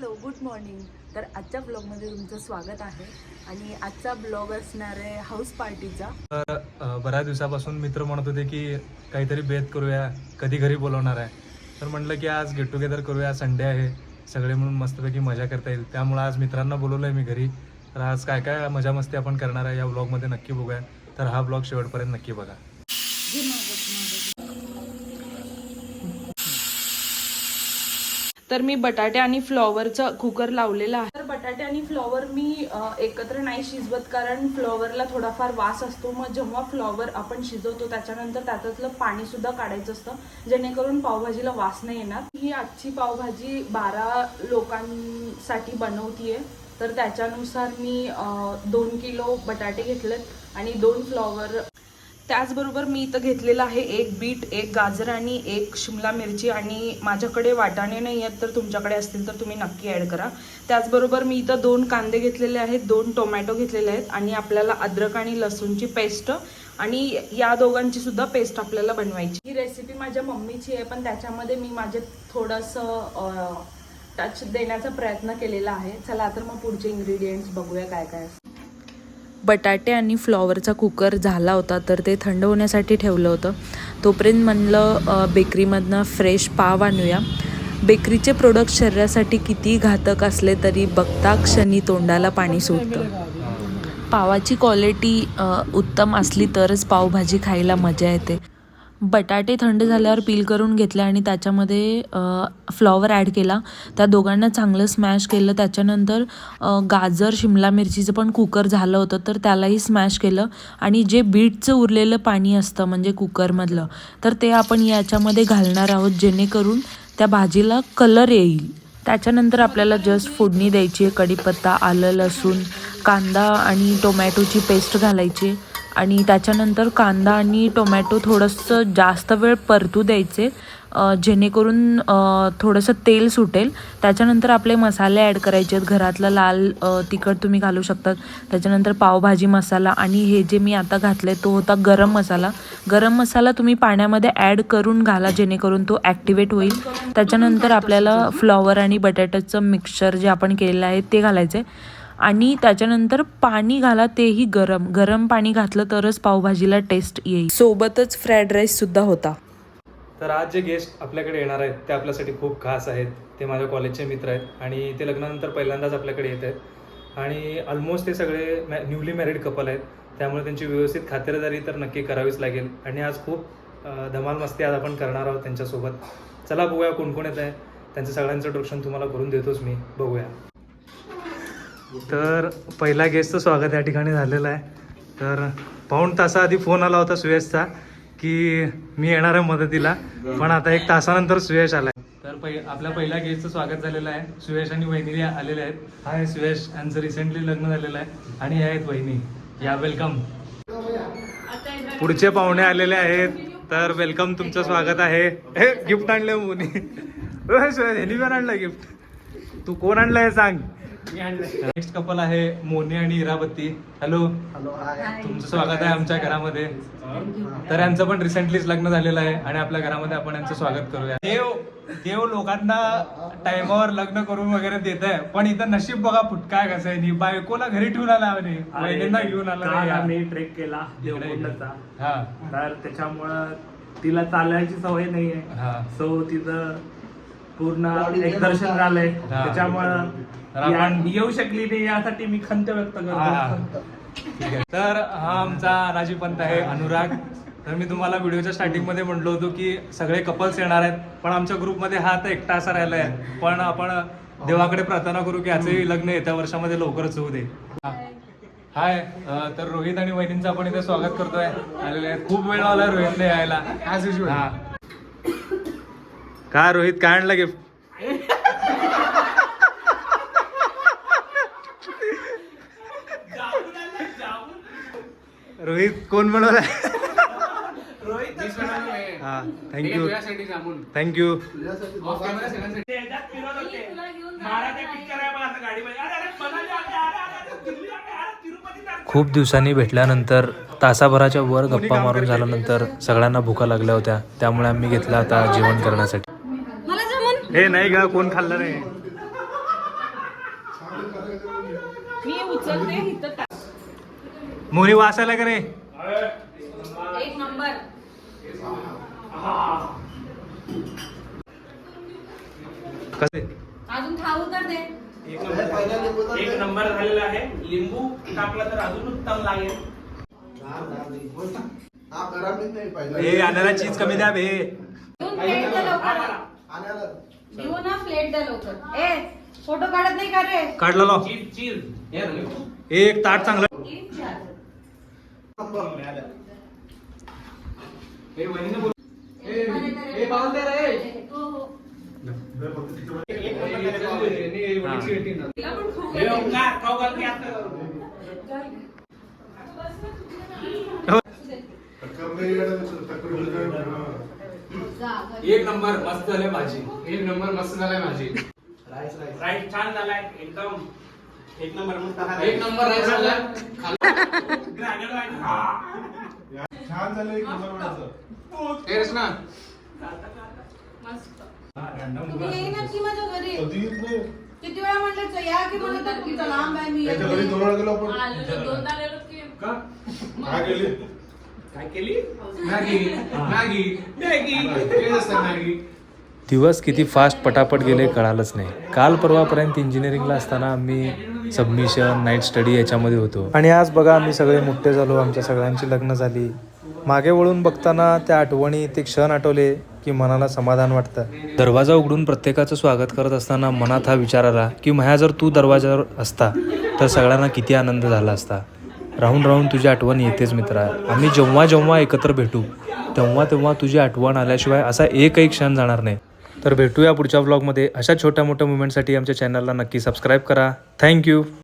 Hello good morning. तर आजच्या ब्लॉगमध्ये तुमचं स्वागत आहे. आणि आजचा ब्लॉग असणार आहे हाऊस पार्टीचा. तर बऱ्याच दिवसापासून मित्र म्हणत होते की काहीतरी बेत करूया कधी घरी बोलवणार आहे. तर म्हटलं की आज गेट टुगेदर करूया संडे आहे. सगळे म्हणून मस्तपैकी मजा करता येईल. त्यामुळे आज मित्रांना बोलवलं आहे मी घरी. तर आज काय काय मजा मस्ती आपण करणार आहे या ब्लॉगमध्ये नक्की बघूया. तर हा ब्लॉग शेवटपर्यंत नक्की बघा. तर मी बटाटे आणि फ्लॉवरचं कुकर लावलेला आहे. तर बटाटे आणि फ्लॉवर मी एकत्र नाही शिजवत कारण फ्लॉवरला थोडाफार वास असतो. मग जेव्हा फ्लॉवर आपण शिजवतो त्याच्यानंतर त्याच्यातलं पाणीसुद्धा काढायचं असतं. जेणेकरून पावभाजीला वास नाही येणार. ही आजची पावभाजी बारा लोकांसाठी बनवतीये. तर त्याच्यानुसार मी दोन किलो बटाटे घेतलेत आणि दोन फ्लॉवर त्याचबरोबर मी इथं घेतलेलं आहे एक बीट एक गाजर आणि एक शिमला मिरची आणि माझ्याकडे वाटाणे नाही आहेत तर तुमच्याकडे असतील तर तुम्ही नक्की ॲड करा. त्याचबरोबर मी इथं दोन कांदे घेतलेले आहेत दोन टोमॅटो घेतलेले आहेत आणि आपल्याला अद्रक आणि लसूणची पेस्ट आणि या दोघांची सुद्धा पेस्ट आपल्याला बनवायची. ही रेसिपी माझ्या मम्मीची आहे पण त्याच्यामध्ये मी माझे थोडंसं टच देण्याचा प्रयत्न केलेला आहे. चला तर मग पुढचे इन्ग्रेडियंट्स बघूया काय काय असतं. बटाटे आणि फ्लॉवरचा कुकर झाला होता तर ते थंड होण्यासाठी ठेवलं होतं. तोपर्यंत म्हणलं बेकरीमधनं फ्रेश पाव आणूया. बेकरीचे प्रोडक्ट शरीरासाठी किती घातक असले तरी बघता क्षणी तोंडाला पाणी सुटतं. पावाची क्वालिटी उत्तम असली तरच पावभाजी खायला मजा येते. बटाटे थंड झाल्यावर पील करून घेतले आणि त्याच्यामध्ये फ्लॉवर ॲड केला. त्या दोघांना चांगलं स्मॅश केलं. त्याच्यानंतर गाजर शिमला मिरचीचं पण कुकर झालं होतं तर त्यालाही स्मॅश केलं. आणि जे बीटचं उरलेलं पाणी असतं म्हणजे कुकरमधलं तर ते आपण याच्यामध्ये घालणार आहोत जेणेकरून त्या भाजीला कलर येईल. त्याच्यानंतर आपल्याला जस्ट फोडणी द्यायची आहे कढीपत्ता आलं लसूण कांदा आणि टोमॅटोची पेस्ट घालायची आणि त्याच्यानंतर कांदा आणि टोमॅटो थोडंसं जास्त वेळ परतू द्यायचे जेणेकरून थोडंसं तेल सुटेल. त्याच्यानंतर आपले मसाले ॲड करायचे आहेत. घरातलं लाल तिखट तुम्ही घालू शकतात. त्याच्यानंतर पावभाजी मसाला आणि हे जे मी आता घातले तो होता गरम मसाला. गरम मसाला तुम्ही पाण्यामध्ये ॲड करून घाला जेणेकरून तो ॲक्टिवेट होईल. त्याच्यानंतर आपल्याला फ्लॉवर आणि बटाट्याचं मिक्सचर जे आपण केलेलं आहे ते घालायचं आहे आणि त्याच्यानंतर पाणी घाला तेही गरम. गरम पाणी घातलं तरच पावभाजीला टेस्ट येईल. सोबतच फ्राईड राईस सुद्धा होता. तर आज जे गेस्ट आपल्याकडे येणार आहेत ते आपल्यासाठी खूप खास आहेत. ते माझ्या कॉलेजचे मित्र आहेत आणि ते लग्नानंतर पहिल्यांदाच आपल्याकडे येत आहेत. आणि ऑलमोस्ट ते सगळे मॅ न्यूली मॅरिड कपल आहेत. त्यामुळे त्यांची व्यवस्थित खातिरदारी तर नक्की करावीच लागेल. आणि आज खूप धमाल मस्ती आज आपण करणार आहोत त्यांच्यासोबत. चला बघूया कोण कोण येत आहे त्यांचं सगळ्यांचं इंट्रोडक्शन तुम्हाला करून देतोच मी. बघूया. तर पहिला गेस्टचं स्वागत या ठिकाणी झालेलं आहे. तर पाऊण तासाआधी फोन आला होता सुयशचा की मी येणार आहे मदतीला पण आता एक तासानंतर सुयश आलाय. तर पहि आपल्या पहिल्या गेस्टचं स्वागत झालेलं आहे. सुयश आणि वहिनी आलेले आहेत. हाय सुयश यांचं रिसेंटली लग्न झालेलं आहे. आणि हे आहेत वहिनी. या वेलकम पुढचे पाहुणे आलेले आहेत. तर वेलकम तुमचं स्वागत आहे. हे गिफ्ट आणलं मुनी. सुयश ह्यांनी पण आणलं गिफ्ट तू कोण आणलं हे सांग. नेक्स्ट कपल आहे मोनी आणि इराबत्ती हॅलो तुमचं स्वागत आहे आमच्या घरामध्ये. तर यांचं पण रिसेंटलीच लग्न झालेलं आहे आणि आपल्या घरामध्ये आपण यांचं स्वागत करूया. देव देव लोकांना टाइमावर लग्न करून वगैरे देत आहे. पण इथं नशीब बघा फुटकाय कसं आहे. नी बायकोला घरी ठेवून आला म्हणे. वहिनींना घेऊन आला. आम्ही ट्रेक केला हा. तर त्याच्यामुळं तिला चालायची सवय नाहीये. हा. सो तिचं पूर्ण एक दर्शन झालंय. त्याच्यामुळं तर आपण- येऊ शकली नाही यासाठी मी खंत व्यक्त. करतो. ठीक आहे. तर हा आमचा राजीव पंत आहे अनुराग. तर मी तुम्हाला व्हिडिओच्या स्टार्टिंगमध्ये म्हणलो होतो की सगळे कपल्स येणार आहेत पण आमच्या ग्रुपमध्ये हा आता एकटा असा राहिला आहे पण आपण देवाकडे प्रार्थना करू की याचंही लग्न येत्या वर्षामध्ये लवकरच होऊ दे. हाय तर रोहित आणि वहिनींचं आपण इथे स्वागत करतोय. आलेले आहेत. खूप वेळ लावलाय रोहितने यायला. काय रोहित काय आणलं गिफ्ट रोहित कोण बनवलाय हा थँक्यू थँक्यू. खूप दिवसांनी भेटल्यानंतर तासाभराच्या वर गप्पा मारून झाल्यानंतर सगळ्यांना भुका लागल्या होत्या. त्यामुळे आम्ही घेतला आता जेवण करण्यासाठी. हे नाही का कोण खाल्लं नाही. उचलते इथं टाक. मोनी वास आला का नाही एक नंबर. कसे? अजून खाऊ तर दे. एक नंबर. एक नंबर झालेला आहे. लिंबू टाकला तर अजून उत्तम लागेल. ए आणायला चीज कमी द्या बे. घेऊ ना प्लेट लवकर. ए फोटो काढत नाही का रे? काढला चीज चीज. एक ताट चांगलं हे ओंकार खाऊ घाल की आता. एक नंबर मस्त झाले माझी. एक नंबर मस्त झालाय राईट राईस छान झालाय एकदम. एक नंबर हा एक नंबर राईस झालाय ग्रानर आहे. हा. टेरेस ना तुम्ही येईना की माझ्या घरी? किती वेळा म्हटलं या की म्हणलं तर तिथं लांब आहे मी येत. नाही. आलेलो, दोनदा आलेलो की. काय केली? मॅगी. मॅगी. मॅगी. तेच असतं मॅगी. दिवस किती फास्ट पटापट गेले कळालंच नाही. काल परवापर्यंत इंजिनिअरिंगला असताना आम्ही सबमिशन नाईट स्टडी याच्यामध्ये होतो. आणि आज बघा आम्ही सगळे मोठे झालो आमच्या सगळ्यांची लग्न झाली. मागे वळून बघताना त्या आठवणी ते क्षण आठवले की मनाला समाधान वाटतं. दरवाजा उघडून प्रत्येकाचं स्वागत करत असताना मनात हा विचार आला की माझ्या जर तू दरवाजावर असता तर सगळ्यांना किती आनंद झाला असता. राहून राहून तुझी आठवण येतेच मित्रा. आम्ही जेव्हा जेव्हा एकत्र भेटू तेव्हा तेव्हा तुझी आठवण आल्याशिवाय असा एकही क्षण जाणार नाही. तर भेटूया पुढच्या व्लॉगमध्ये अशा छोट्या मोठ्या मुवमेंटसाठी आमच्या चॅनलला नक्की सबस्क्राईब करा. थँक्यू